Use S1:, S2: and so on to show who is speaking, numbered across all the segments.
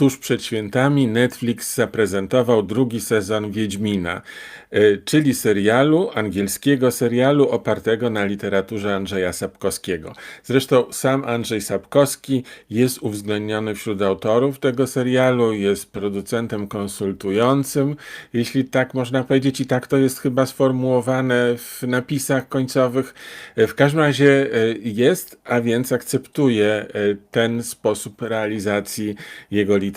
S1: tuż przed świętami Netflix zaprezentował drugi sezon Wiedźmina, y, czyli serialu, angielskiego serialu opartego na literaturze Andrzeja Sapkowskiego. Zresztą sam Andrzej Sapkowski jest uwzględniony wśród autorów tego serialu, jest producentem konsultującym, jeśli tak można powiedzieć, i tak to jest chyba sformułowane w napisach końcowych. Y, W każdym razie y, jest, a więc akceptuje ten sposób realizacji jego literatury.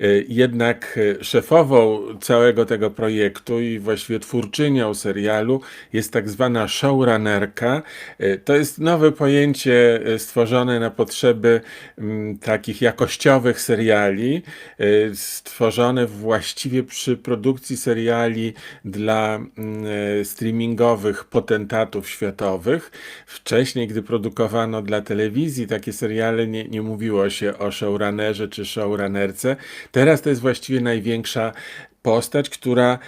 S1: Y, Jednak y, szefową całego tego projektu i właściwie twórczynią serialu jest tak zwana showrunnerka. Y, To jest nowe pojęcie stworzone na potrzeby mm, takich jakościowych seriali, stworzone właściwie przy produkcji seriali dla mm, streamingowych potentatów światowych. Wcześniej, gdy produkowano dla telewizji takie seriale, nie, nie mówiło się o showrunnerze czy showrunnerce. Teraz to jest właściwie największa postać, która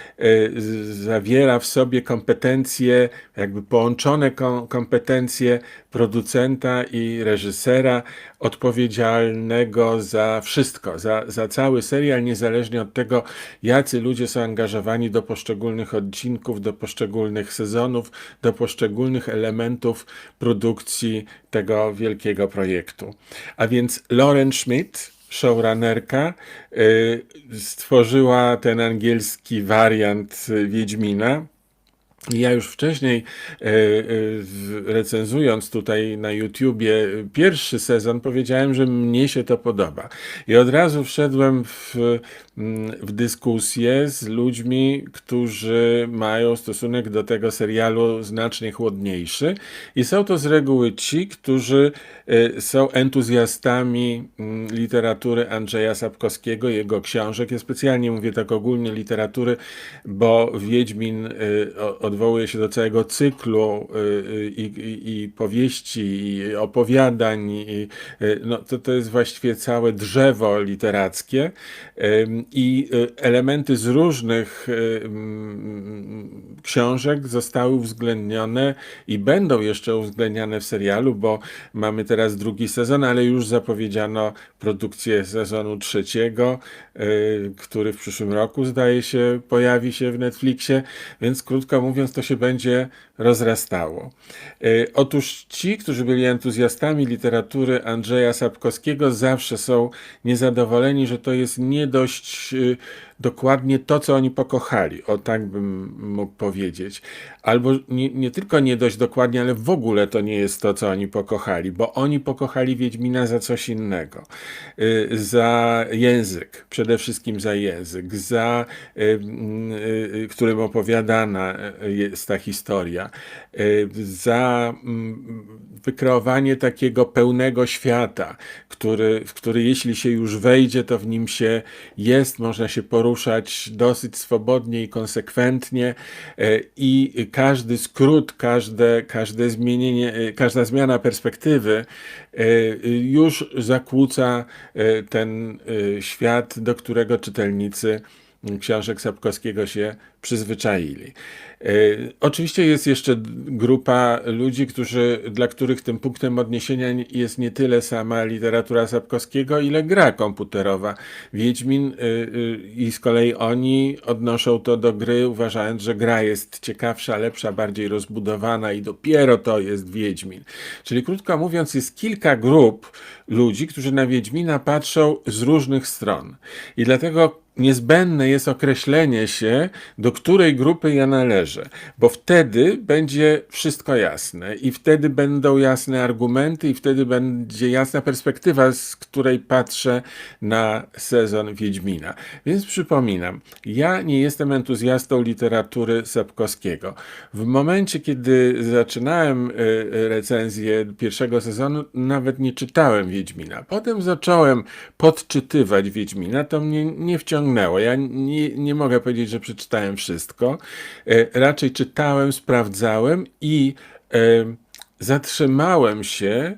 S1: z- zawiera w sobie kompetencje, jakby połączone kom, kompetencje producenta i reżysera odpowiedzialnego za wszystko, za, za cały serial, niezależnie od tego, jacy ludzie są angażowani do poszczególnych odcinków, do poszczególnych sezonów, do poszczególnych elementów produkcji tego wielkiego projektu. A więc Lauren Schmidt, showrunnerka, y, stworzyła ten angielski wariant y, Wiedźmina. Ja już wcześniej, e, e, recenzując tutaj na YouTubie pierwszy sezon, powiedziałem, że mnie się to podoba. I od razu wszedłem w, mm, w dyskusję z ludźmi, którzy mają stosunek do tego serialu znacznie chłodniejszy. I są to z reguły ci, którzy e, są entuzjastami mm, literatury Andrzeja Sapkowskiego, jego książek. Ja specjalnie mówię tak ogólnie literatury, bo Wiedźmin o- odwołuje się do całego cyklu y, y, i, i, i powieści, i opowiadań, i, y, no, to, to jest właściwie całe drzewo literackie i elementy z różnych książek zostały uwzględnione i będą jeszcze uwzględniane w serialu, bo mamy teraz drugi sezon, ale już zapowiedziano produkcję sezonu trzeciego, który w przyszłym roku zdaje się pojawi się w Netflixie, więc krótko mówiąc to się będzie rozrastało. Y, Otóż ci, którzy byli entuzjastami literatury Andrzeja Sapkowskiego zawsze są niezadowoleni, że to jest nie dość y, dokładnie to, co oni pokochali, o tak bym mógł powiedzieć. Albo nie, nie tylko nie dość dokładnie, ale w ogóle to nie jest to, co oni pokochali, bo oni pokochali Wiedźmina za coś innego. Y, Za język, przede wszystkim za język, za y, y, którym opowiadana jest ta historia, za mm, wykreowanie takiego pełnego świata, który, w który jeśli się już wejdzie, to w nim się jest, można się poruszać dosyć swobodnie i konsekwentnie e, i każdy skrót, każde, każde zmienienie, e, każda zmiana perspektywy e, już zakłóca ten świat, do którego czytelnicy książek Sapkowskiego się przyzwyczaili. E, Oczywiście jest jeszcze grupa ludzi, którzy, dla których tym punktem odniesienia nie- jest nie tyle sama literatura Sapkowskiego, ile gra komputerowa. Wiedźmin y, y, i z kolei oni odnoszą to do gry, uważając, że gra jest ciekawsza, lepsza, bardziej rozbudowana i dopiero to jest Wiedźmin. Czyli krótko mówiąc, jest kilka grup ludzi, którzy na Wiedźmina patrzą z różnych stron. I dlatego niezbędne jest określenie się, do której grupy ja należę, bo wtedy będzie wszystko jasne i wtedy będą jasne argumenty i wtedy będzie jasna perspektywa, z której patrzę na sezon Wiedźmina. Więc przypominam, ja nie jestem entuzjastą literatury Sapkowskiego. W momencie, kiedy zaczynałem y, y, recenzję pierwszego sezonu, nawet nie czytałem Wiedźmina. Potem zacząłem podczytywać Wiedźmina, to mnie nie wciągnęło. Ja nie, nie mogę powiedzieć, że przeczytałem wszystko. E, Raczej czytałem, sprawdzałem i e, zatrzymałem się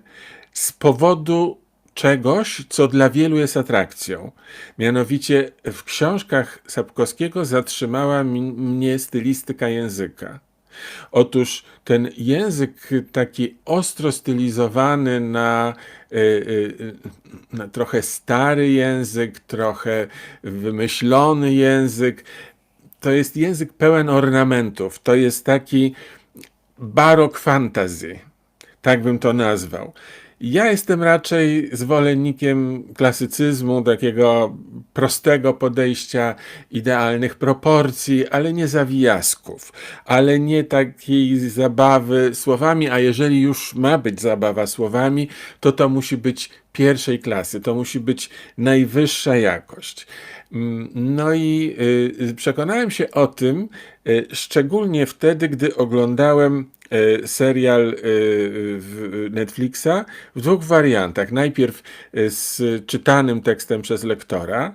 S1: z powodu czegoś, co dla wielu jest atrakcją. Mianowicie w książkach Sapkowskiego zatrzymała mnie stylistyka języka. Otóż ten język taki ostro stylizowany na, y, na trochę stary język, trochę wymyślony język, to jest język pełen ornamentów. To jest taki barok fantasy. Tak bym to nazwał. Ja jestem raczej zwolennikiem klasycyzmu, takiego prostego podejścia, idealnych proporcji, ale nie zawijasków, ale nie takiej zabawy słowami, a jeżeli już ma być zabawa słowami, to to musi być pierwszej klasy, to musi być najwyższa jakość. Mm, No i y, przekonałem się o tym y, szczególnie wtedy, gdy oglądałem y, serial y, w Netflixa w dwóch wariantach. Najpierw y, z czytanym tekstem przez lektora.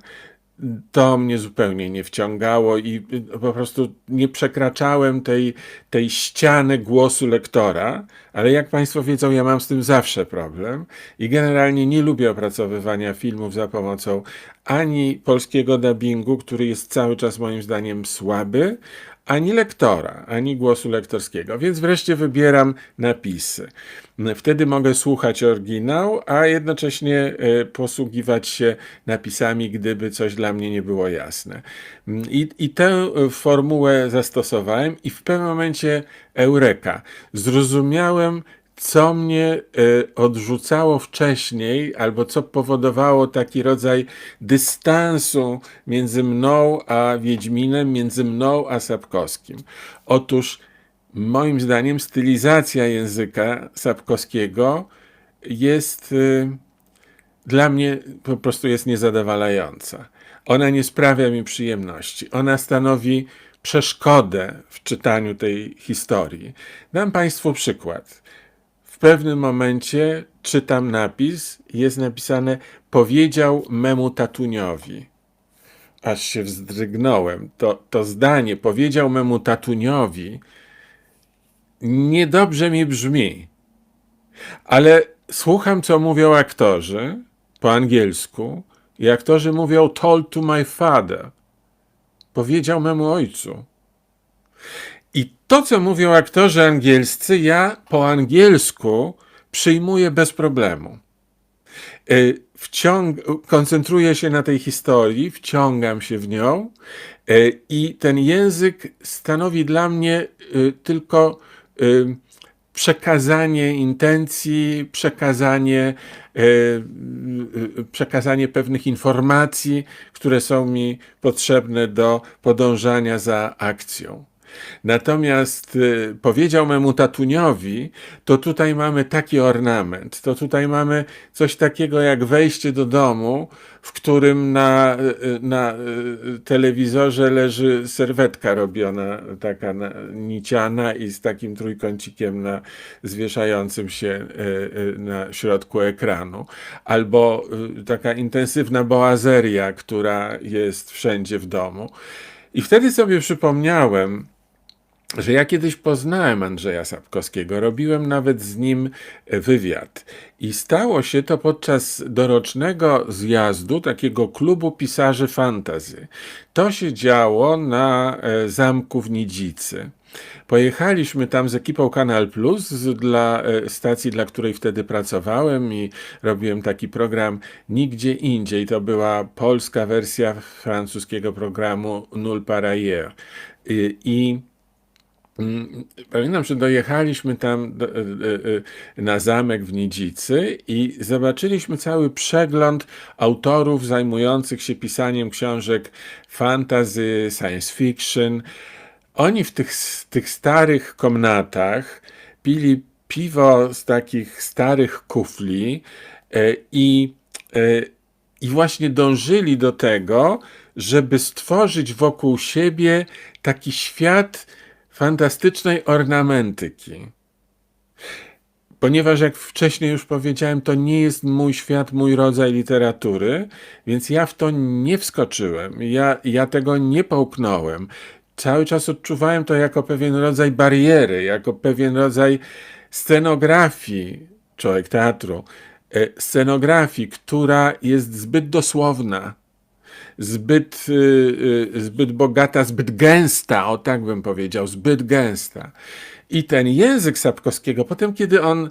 S1: To mnie zupełnie nie wciągało i po prostu nie przekraczałem tej, tej ściany głosu lektora, ale jak Państwo wiedzą, ja mam z tym zawsze problem i generalnie nie lubię opracowywania filmów za pomocą ani polskiego dubbingu, który jest cały czas moim zdaniem słaby, ani lektora, ani głosu lektorskiego, więc wreszcie wybieram napisy. Wtedy mogę słuchać oryginał, a jednocześnie e, posługiwać się napisami, gdyby coś dla mnie nie było jasne. I, i tę e, formułę zastosowałem i w pewnym momencie eureka. Zrozumiałem, co mnie y, odrzucało wcześniej, albo co powodowało taki rodzaj dystansu między mną a Wiedźminem, między mną a Sapkowskim. Otóż, moim zdaniem, stylizacja języka Sapkowskiego jest y, dla mnie po prostu jest niezadowalająca. Ona nie sprawia mi przyjemności. Ona stanowi przeszkodę w czytaniu tej historii. Dam Państwu przykład. W pewnym momencie czytam napis, jest napisane powiedział memu tatuniowi. Aż się wzdrygnąłem. To, to zdanie powiedział memu tatuniowi niedobrze mi brzmi. Ale słucham, co mówią aktorzy po angielsku i aktorzy mówią told to my father. Powiedział memu ojcu. I to, co mówią aktorzy angielscy, ja po angielsku przyjmuję bez problemu. Y, Wciąg- koncentruję się na tej historii, wciągam się w nią y, i ten język stanowi dla mnie y, tylko przekazanie intencji, przekazanie, przekazanie pewnych informacji, które są mi potrzebne do podążania za akcją. Natomiast y, powiedział memu tatuniowi, to tutaj mamy taki ornament, to tutaj mamy coś takiego jak wejście do domu, w którym na, y, na y, telewizorze leży serwetka robiona, taka na, niciana i z takim trójkącikiem na, zwieszającym się na środku ekranu. Albo taka intensywna boazeria, która jest wszędzie w domu. I wtedy sobie przypomniałem, że ja kiedyś poznałem Andrzeja Sapkowskiego, robiłem nawet z nim wywiad. I stało się to podczas dorocznego zjazdu takiego klubu pisarzy fantazy. To się działo na e, zamku w Nidzicy. Pojechaliśmy tam z ekipą Kanal Plus dla e, stacji, dla której wtedy pracowałem i robiłem taki program Nigdzie Indziej. To była polska wersja francuskiego programu Null par ailleurs. I, i Pamiętam, że dojechaliśmy tam do, e, e, na zamek w Nidzicy i zobaczyliśmy cały przegląd autorów zajmujących się pisaniem książek fantasy, science fiction. Oni w tych, tych starych komnatach pili piwo z takich starych kufli e, i, e, i właśnie dążyli do tego, żeby stworzyć wokół siebie taki świat fantastycznej ornamentyki. Ponieważ, jak wcześniej już powiedziałem, to nie jest mój świat, mój rodzaj literatury, więc ja w to nie wskoczyłem, ja, ja tego nie połknąłem. Cały czas odczuwałem to jako pewien rodzaj bariery, jako pewien rodzaj scenografii, człowiek teatru, e, scenografii, która jest zbyt dosłowna zbyt, y, y, zbyt bogata, zbyt gęsta, o tak bym powiedział, zbyt gęsta. I ten język Sapkowskiego, potem kiedy on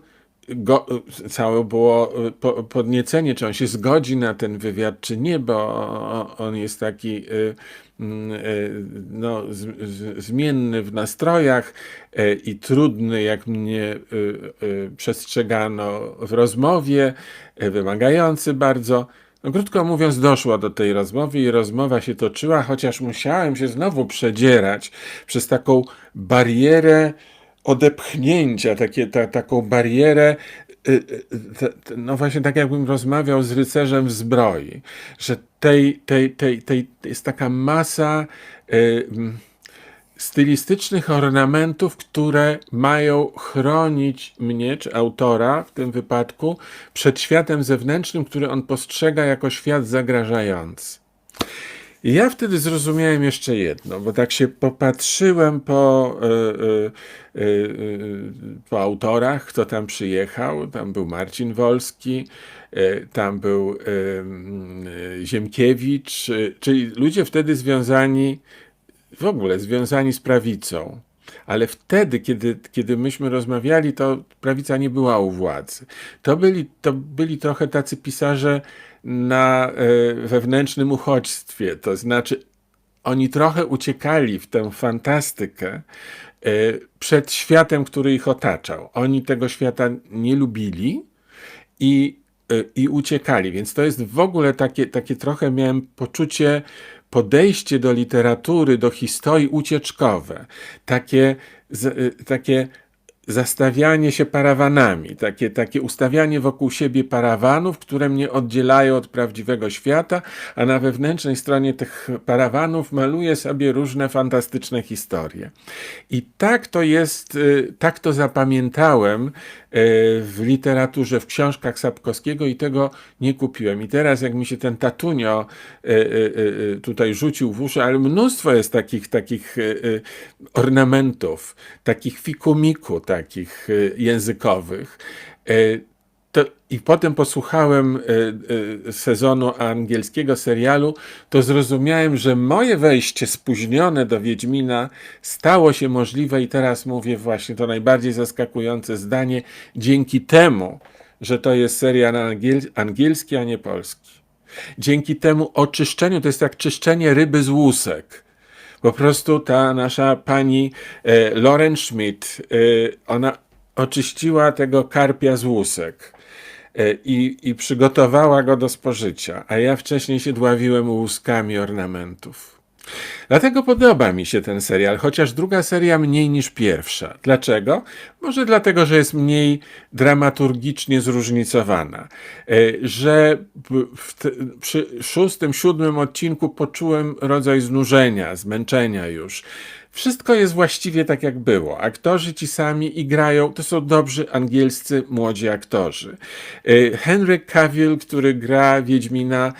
S1: go, całe było y, po, podniecenie, czy on się zgodzi na ten wywiad, czy nie, bo on jest taki mm, no, zmienny w nastrojach i trudny, jak mnie przestrzegano w rozmowie, wymagający bardzo. No, krótko mówiąc, doszło do tej rozmowy i rozmowa się toczyła, chociaż musiałem się znowu przedzierać przez taką barierę odepchnięcia, takie, ta, taką barierę, y, y, no właśnie tak jakbym rozmawiał z rycerzem w zbroi, że tej, tej, tej, tej jest taka masa y, mm, stylistycznych ornamentów, które mają chronić mnie, czy autora w tym wypadku, przed światem zewnętrznym, który on postrzega jako świat zagrażający. I ja wtedy zrozumiałem jeszcze jedno, bo tak się popatrzyłem po, y, po autorach, kto tam przyjechał. Tam był Marcin Wolski, tam był Ziemkiewicz, czyli ludzie wtedy związani, w ogóle związani z prawicą. Ale wtedy, kiedy, kiedy myśmy rozmawiali, to prawica nie była u władzy. To byli, to byli trochę tacy pisarze na e, wewnętrznym uchodźstwie. To znaczy, oni trochę uciekali w tę fantastykę e, przed światem, który ich otaczał. Oni tego świata nie lubili i, y, i uciekali. Więc to jest w ogóle takie, takie trochę miałem poczucie, podejście do literatury, do historii ucieczkowe. Takie, z- y, takie zastawianie się parawanami, takie, takie ustawianie wokół siebie parawanów, które mnie oddzielają od prawdziwego świata, a na wewnętrznej stronie tych parawanów maluję sobie różne fantastyczne historie. I tak to jest, y, tak to zapamiętałem y, w literaturze, w książkach Sapkowskiego i tego nie kupiłem. I teraz jak mi się ten tatunio y, tutaj rzucił w uszy, ale mnóstwo jest takich, takich ornamentów, takich fikumiku, takich y, językowych. Y, to, I potem posłuchałem y, sezonu angielskiego serialu, to zrozumiałem, że moje wejście spóźnione do Wiedźmina stało się możliwe i teraz mówię właśnie to najbardziej zaskakujące zdanie, dzięki temu, że to jest serial angiel, angielski, a nie polski. Dzięki temu oczyszczeniu, to jest jak czyszczenie ryby z łusek. Po prostu ta nasza pani e, Lauren Schmidt, e, ona oczyściła tego karpia z łusek e, i, i przygotowała go do spożycia, a ja wcześniej się dławiłem łuskami ornamentów. Dlatego podoba mi się ten serial, chociaż druga seria mniej niż pierwsza. Dlaczego? Może dlatego, że jest mniej dramaturgicznie zróżnicowana. E, Że przy szóstym, siódmym odcinku poczułem rodzaj znużenia, zmęczenia już. Wszystko jest właściwie tak, jak było. Aktorzy ci sami i grają, to są dobrzy angielscy młodzi aktorzy. E, Henry Cavill, który gra Wiedźmina,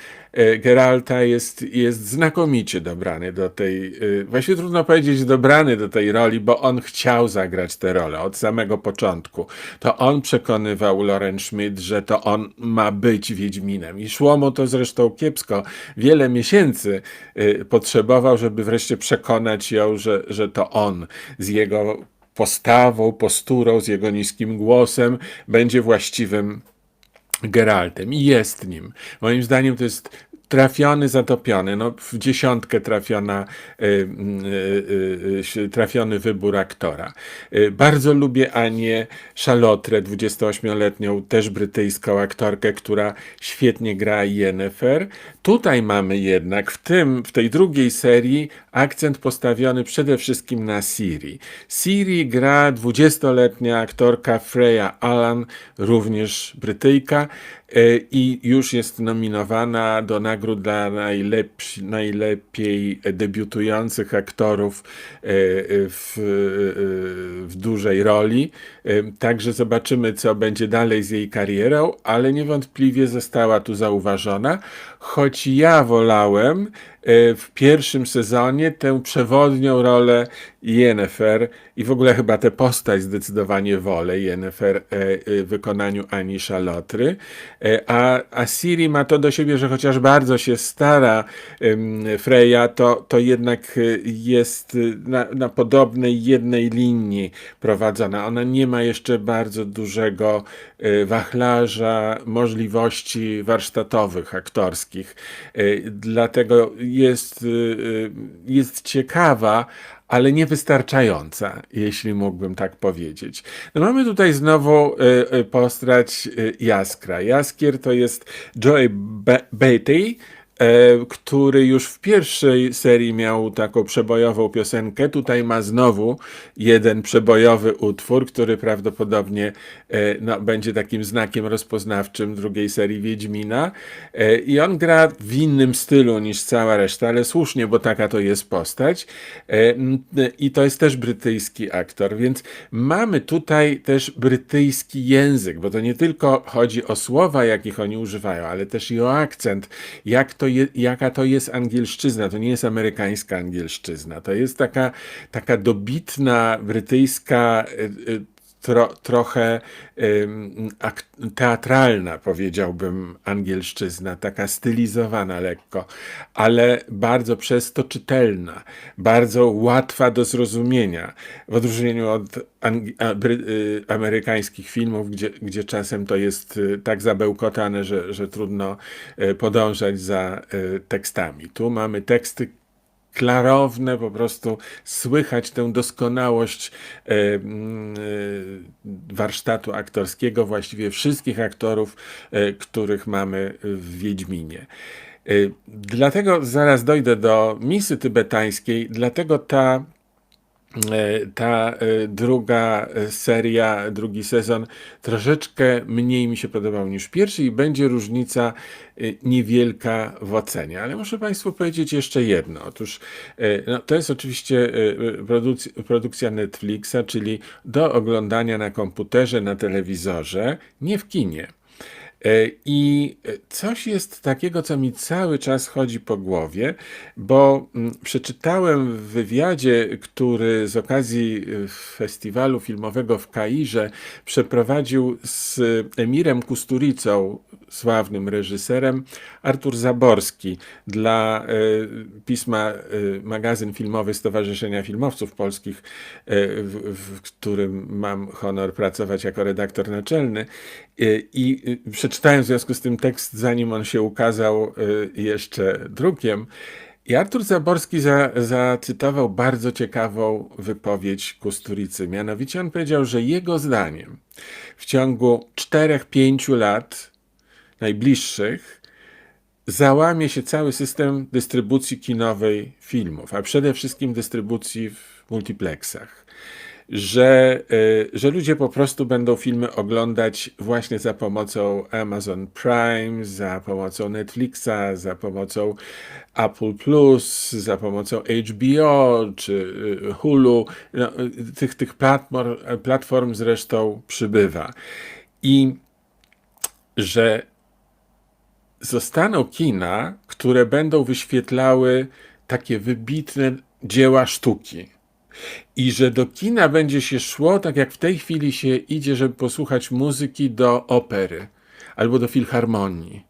S1: Geralta jest, jest znakomicie dobrany do tej, e, właściwie trudno powiedzieć dobrany do tej roli, bo on chciał zagrać tę rolę od samego początku. To on przekonywał Lauren Schmidt, że to on ma być Wiedźminem i szło mu to zresztą kiepsko. Wiele miesięcy e, potrzebował, żeby wreszcie przekonać ją, że, że to on z jego postawą, posturą, z jego niskim głosem będzie właściwym Geraltem i jest nim. Moim zdaniem to jest trafiony, zatopiony, no w dziesiątkę trafiona, y, y, y, trafiony wybór aktora. Bardzo lubię Anię Szalotrę, 28-letnią, też brytyjską aktorkę, która świetnie gra Yennefer. Tutaj mamy jednak w tym, w tej drugiej serii akcent postawiony przede wszystkim na Siri. Siri gra 20-letnia aktorka Freya Allan, również Brytyjka e, i już jest nominowana do nagród dla najlepsi, najlepiej debiutujących aktorów e, w, e, w dużej roli. E, Także zobaczymy, co będzie dalej z jej karierą, ale niewątpliwie została tu zauważona, choć ja wolałem w pierwszym sezonie tę przewodnią rolę Yennefer i w ogóle chyba tę postać zdecydowanie wolę Yennefer w wykonaniu Ani Szalotry, a, a Siri ma to do siebie, że chociaż bardzo się stara Freya, to, to jednak jest na, na podobnej jednej linii prowadzona. Ona nie ma jeszcze bardzo dużego wachlarza możliwości warsztatowych, aktorskich. Dlatego jest, jest ciekawa, ale niewystarczająca, jeśli mógłbym tak powiedzieć. No mamy tutaj znowu postać Jaskra. Jaskier to jest Joey Beatty, E, który już w pierwszej serii miał taką przebojową piosenkę. Tutaj ma znowu jeden przebojowy utwór, który prawdopodobnie e, no, będzie takim znakiem rozpoznawczym drugiej serii Wiedźmina. E, I on gra w innym stylu niż cała reszta, ale słusznie, bo taka to jest postać. I to jest też brytyjski aktor, więc mamy tutaj też brytyjski język, bo to nie tylko chodzi o słowa, jakich oni używają, ale też i o akcent, jak to to je, jaka to jest angielszczyzna. To nie jest amerykańska angielszczyzna. To jest taka, taka dobitna brytyjska y, y, tro, trochę teatralna, powiedziałbym, angielszczyzna, taka stylizowana lekko, ale bardzo przez to czytelna, bardzo łatwa do zrozumienia, w odróżnieniu od y, amerykańskich filmów, gdzie, gdzie czasem to jest y, tak zabełkotane, że, że trudno y, podążać za tekstami. Tu mamy teksty klarowne, po prostu słychać tę doskonałość e, e, warsztatu aktorskiego, właściwie wszystkich aktorów, e, których mamy w Wiedźminie. Dlatego zaraz dojdę do misy tybetańskiej, dlatego ta ta e, druga seria, drugi sezon troszeczkę mniej mi się podobał niż pierwszy i będzie różnica e, niewielka w ocenie. Ale muszę Państwu powiedzieć jeszcze jedno. Otóż no, to jest oczywiście produkcja Netflixa, czyli do oglądania na komputerze, na telewizorze, nie w kinie. E, I coś jest takiego, co mi cały czas chodzi po głowie, bo mm, przeczytałem w wywiadzie, który z okazji e, festiwalu filmowego w Kairze przeprowadził z Emirem Kusturicą, sławnym reżyserem, Artur Zaborski dla y, pisma y, magazyn filmowy Stowarzyszenia Filmowców Polskich, w, w, którym mam honor pracować jako redaktor naczelny. I przeczytałem w związku z tym tekst, zanim on się ukazał jeszcze drukiem. I Artur Zaborski za, zacytował bardzo ciekawą wypowiedź Kusturicy. Mianowicie on powiedział, że jego zdaniem w ciągu 4-5 lat najbliższych załamie się cały system dystrybucji kinowej filmów, a przede wszystkim dystrybucji w multiplexach. Że, y, że ludzie po prostu będą filmy oglądać właśnie za pomocą Amazon Prime, za pomocą Netflixa, za pomocą Apple Plus, za pomocą HBO czy y, Hulu. No, tych tych platform, platform zresztą przybywa. I że zostaną kina, które będą wyświetlały takie wybitne dzieła sztuki. I że do kina będzie się szło, tak jak w tej chwili się idzie, żeby posłuchać muzyki do opery albo do filharmonii.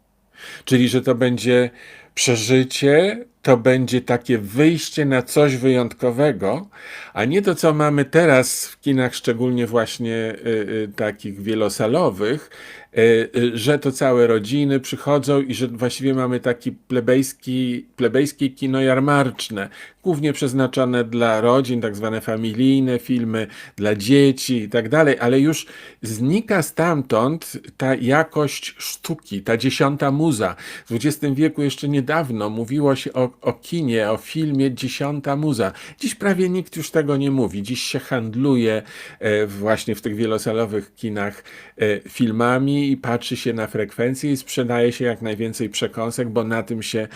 S1: Czyli, że to będzie przeżycie, to będzie takie wyjście na coś wyjątkowego, a nie to, co mamy teraz w kinach, szczególnie właśnie y, y, takich wielosalowych, y, y, że to całe rodziny przychodzą i że właściwie mamy taki plebejski, plebejskie kino jarmarczne, głównie przeznaczone dla rodzin, tak zwane familijne filmy, dla dzieci i tak dalej, ale już znika stamtąd ta jakość sztuki, ta dziesiąta muza. W XX wieku jeszcze niedawno mówiło się o o kinie, o filmie Dziesiąta Muza. Dziś prawie nikt już tego nie mówi. Dziś się handluje e, właśnie w tych wielosalowych kinach e, filmami i patrzy się na frekwencję i sprzedaje się jak najwięcej przekąsek, bo na tym się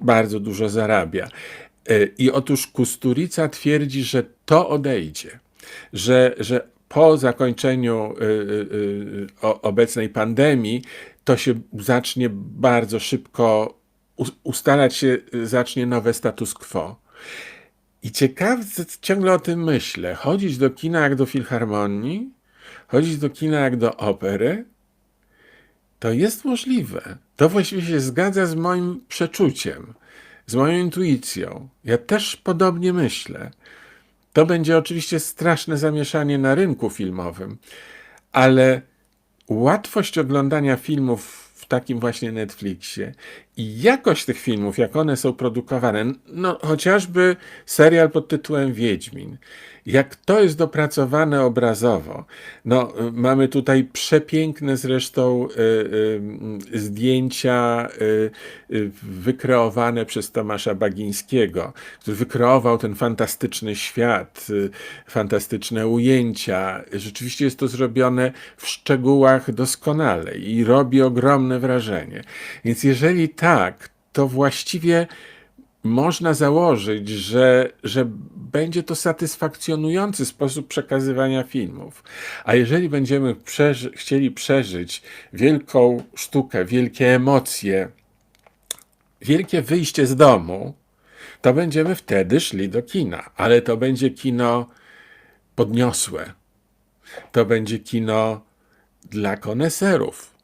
S1: bardzo dużo zarabia. E, I otóż Kusturica twierdzi, że to odejdzie, że, że po zakończeniu obecnej pandemii to się zacznie bardzo szybko ustalać się y, zacznie nowe status quo. I ciekawe, ciągle o tym myślę. Chodzić do kina jak do filharmonii, chodzić do kina jak do opery, to jest możliwe. To właściwie się zgadza z moim przeczuciem, z moją intuicją. Ja też podobnie myślę. To będzie oczywiście straszne zamieszanie na rynku filmowym, ale łatwość oglądania filmów w takim właśnie Netflixie. I jakość tych filmów, jak one są produkowane, no chociażby serial pod tytułem Wiedźmin, jak to jest dopracowane obrazowo. No, mamy tutaj przepiękne zresztą y, y, zdjęcia y, y, wykreowane przez Tomasza Bagińskiego, który wykreował ten fantastyczny świat, y, fantastyczne ujęcia. Rzeczywiście jest to zrobione w szczegółach doskonale i robi ogromne wrażenie. Więc jeżeli tak, to właściwie można założyć, że, że będzie to satysfakcjonujący sposób przekazywania filmów. A jeżeli będziemy przeży chcieli przeżyć wielką sztukę, wielkie emocje, wielkie wyjście z domu, to będziemy wtedy szli do kina. Ale to będzie kino podniosłe. To będzie kino dla koneserów.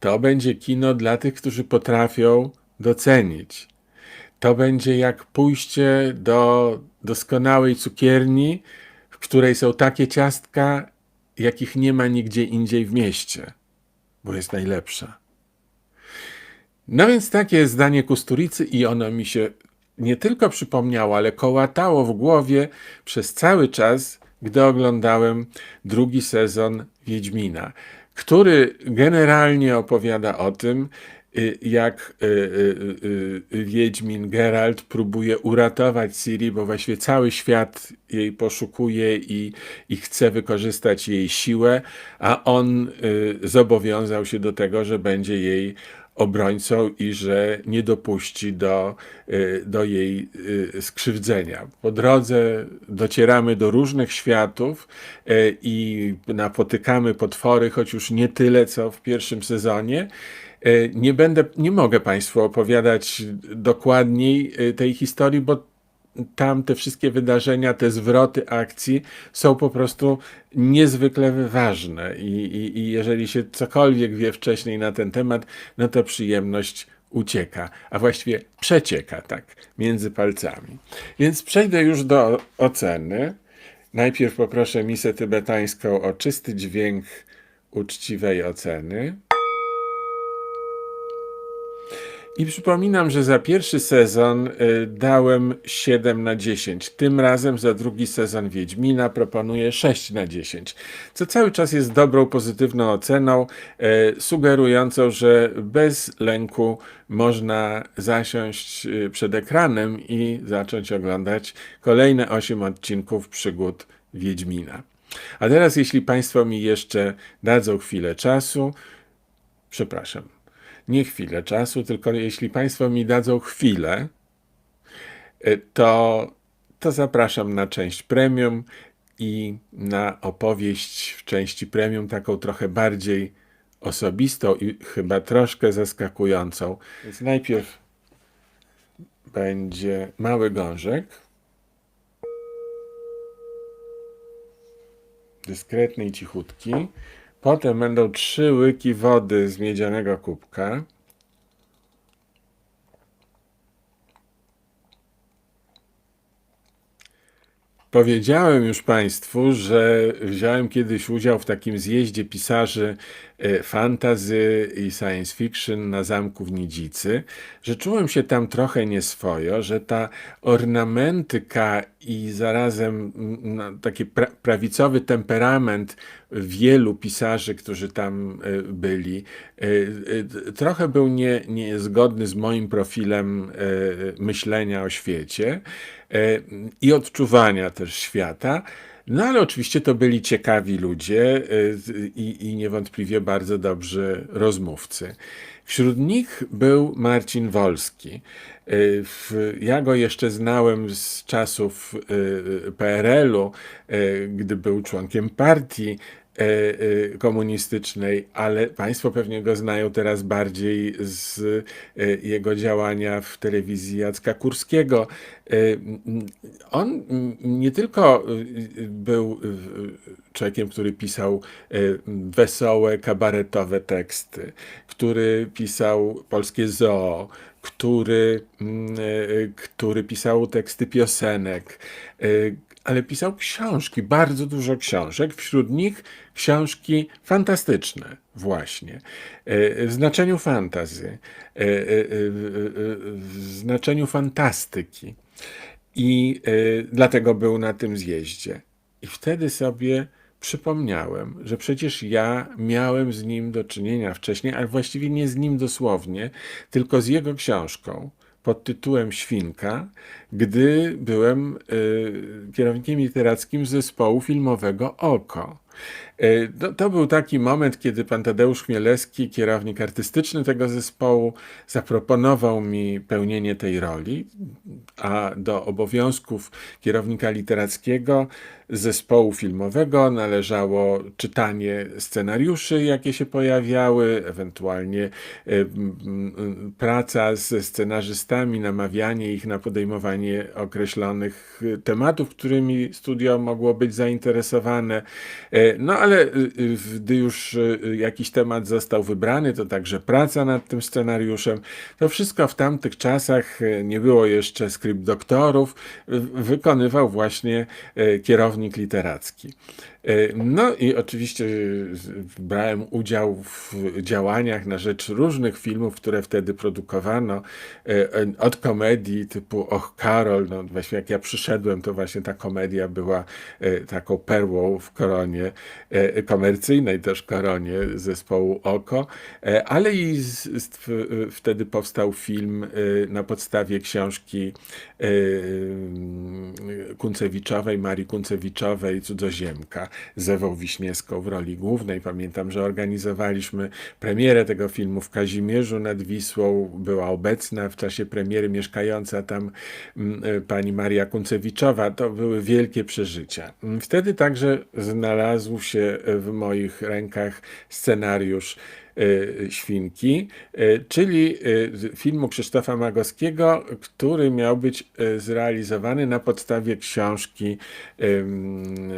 S1: To będzie kino dla tych, którzy potrafią docenić. To będzie jak pójście do doskonałej cukierni, w której są takie ciastka, jakich nie ma nigdzie indziej w mieście, bo jest najlepsza. No więc takie jest zdanie Kusturicy i ono mi się nie tylko przypomniało, ale kołatało w głowie przez cały czas, gdy oglądałem drugi sezon Wiedźmina, który generalnie opowiada o tym, jak y, y, y, y, Wiedźmin Geralt próbuje uratować Ciri, bo właściwie cały świat jej poszukuje i, i chce wykorzystać jej siłę, a on zobowiązał się do tego, że będzie jej obrońcą i że nie dopuści do, do jej skrzywdzenia. Po drodze docieramy do różnych światów i napotykamy potwory, choć już nie tyle, co w pierwszym sezonie. Y, Nie będę, nie mogę Państwu opowiadać dokładniej y, tej historii, bo tam te wszystkie wydarzenia, te zwroty akcji są po prostu niezwykle ważne i, i, i jeżeli się cokolwiek wie wcześniej na ten temat, no to przyjemność ucieka, a właściwie przecieka tak między palcami. Więc przejdę już do oceny. Najpierw poproszę misę tybetańską o czysty dźwięk uczciwej oceny. I przypominam, że za pierwszy sezon y, dałem 7 na 10. Tym razem za drugi sezon Wiedźmina proponuję 6 na 10. Co cały czas jest dobrą, pozytywną oceną, y, sugerującą, że bez lęku można zasiąść y, przed ekranem i zacząć oglądać kolejne 8 odcinków przygód Wiedźmina. A teraz, jeśli Państwo mi jeszcze dadzą chwilę czasu, przepraszam, nie chwilę czasu, tylko jeśli Państwo mi dadzą chwilę, y, to, to zapraszam na część premium i na opowieść w części premium, taką trochę bardziej osobistą i chyba troszkę zaskakującą. Więc najpierw będzie mały gążek. Dyskretny i cichutki. Potem będą trzy łyki wody z miedzianego kubka. Powiedziałem już Państwu, że wziąłem kiedyś udział w takim zjeździe pisarzy e, fantasy i science fiction na zamku w Nidzicy, że czułem się tam trochę nieswojo, że ta ornamentyka i zarazem no, taki pra prawicowy temperament wielu pisarzy, którzy tam e, byli, e, trochę był nie, niezgodny z moim profilem myślenia o świecie i odczuwania też świata. No ale oczywiście to byli ciekawi ludzie e, i, i niewątpliwie bardzo dobrzy rozmówcy. Wśród nich był Marcin Wolski. E, Ja go jeszcze znałem z czasów e, PRL-u, gdy był członkiem partii komunistycznej, ale Państwo pewnie go znają teraz bardziej z e, jego działania w telewizji Jacka Kurskiego. E, On nie tylko e, był e, człowiekiem, który pisał e, wesołe, kabaretowe teksty, który pisał polskie zoo, który, e, który pisał teksty piosenek, e, ale pisał książki, bardzo dużo książek, wśród nich książki fantastyczne właśnie, e, w znaczeniu fantazy, e, e, e, w znaczeniu fantastyki. I e, dlatego był na tym zjeździe. I wtedy sobie przypomniałem, że przecież ja miałem z nim do czynienia wcześniej, ale właściwie nie z nim dosłownie, tylko z jego książką pod tytułem Świnka, gdy byłem y, kierownikiem literackim zespołu filmowego Oko. Y, To, był taki moment, kiedy pan Tadeusz Chmielewski, kierownik artystyczny tego zespołu, zaproponował mi pełnienie tej roli, a do obowiązków kierownika literackiego zespołu filmowego należało czytanie scenariuszy, jakie się pojawiały, ewentualnie m, praca ze scenarzystami, namawianie ich na podejmowanie określonych y, tematów, którymi studio mogło być zainteresowane. E, No ale y, y, gdy już jakiś temat został wybrany, to także praca nad tym scenariuszem. To wszystko w tamtych czasach e, nie było jeszcze skrypt doktorów, wykonywał właśnie e, kierownik literacki. E, No i oczywiście y, brałem udział w działaniach na rzecz różnych filmów, które wtedy produkowano. E, e, Od komedii typu Och Karol, no właśnie jak ja przyszedłem, to właśnie ta komedia była e, taką perłą w koronie, e, komercyjnej też koronie zespołu Oko, e, ale i z, z, wtedy powstał film e, na podstawie książki e, Kuncewiczowej, Marii Kuncewiczowej, Cudzoziemka, z Ewą Wiśniewską w roli głównej. Pamiętam, że organizowaliśmy premierę tego filmu w Kazimierzu nad Wisłą. Była obecna w czasie premiery mieszkająca tam mm, e, pani Maria Kuncewiczowa. To były wielkie przeżycia. Mm, Wtedy także znalazł się w moich rękach scenariusz Świnki, e, czyli e, filmu Krzysztofa Magowskiego, który miał być e, zrealizowany na podstawie książki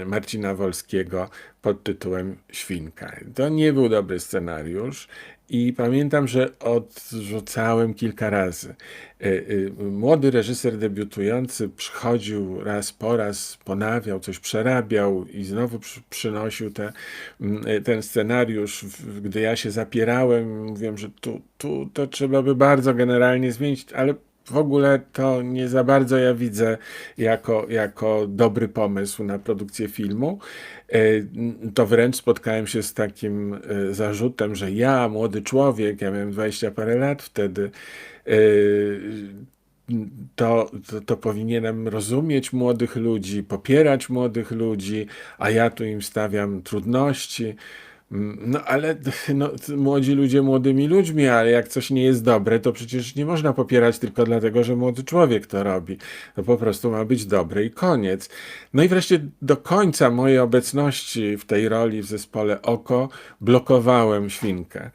S1: Marcina Wolskiego pod tytułem Świnka. To nie był dobry scenariusz i pamiętam, że odrzucałem kilka razy. E, e, Młody reżyser debiutujący przychodził raz po raz, ponawiał, coś przerabiał i znowu przy, przynosił te, e, ten scenariusz. Gdy ja się zapierałem, mówiłem, że tu, tu to trzeba by bardzo generalnie zmienić, ale w ogóle to nie za bardzo ja widzę jako, jako dobry pomysł na produkcję filmu. E, To wręcz spotkałem się z takim e, zarzutem, że ja, młody człowiek, ja miałem 20 parę lat wtedy, e, to, to, to powinienem rozumieć młodych ludzi, popierać młodych ludzi, a ja tu im stawiam trudności. Mm, No ale no, młodzi ludzie młodymi ludźmi, ale jak coś nie jest dobre, to przecież nie można popierać tylko dlatego, że młody człowiek to robi. To po prostu ma być dobre i koniec. No i wreszcie do końca mojej obecności w tej roli w zespole Oko blokowałem świnkę.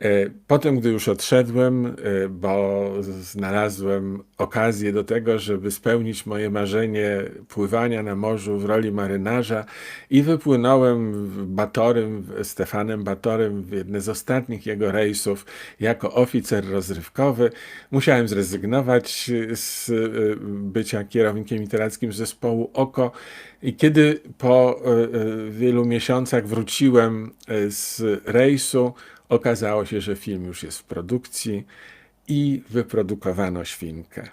S1: E, Potem, gdy już odszedłem, e, bo znalazłem okazję do tego, żeby spełnić moje marzenie pływania na morzu w roli marynarza i wypłynąłem Batorym, Stefanem Batorym w jedne z ostatnich jego rejsów jako oficer rozrywkowy. Musiałem zrezygnować z e, bycia kierownikiem literackim zespołu Oko i kiedy po wielu miesiącach wróciłem z rejsu, okazało się, że film już jest w produkcji i wyprodukowano świnkę.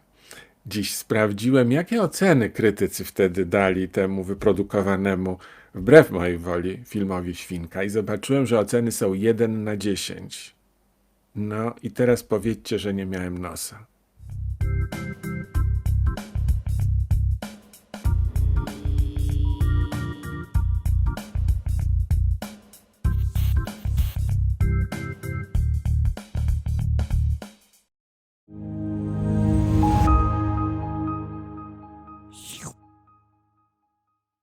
S1: Dziś sprawdziłem, jakie oceny krytycy wtedy dali temu wyprodukowanemu, wbrew mojej woli, filmowi Świnka i zobaczyłem, że oceny są 1 na 10. No i teraz powiedzcie, że nie miałem nosa.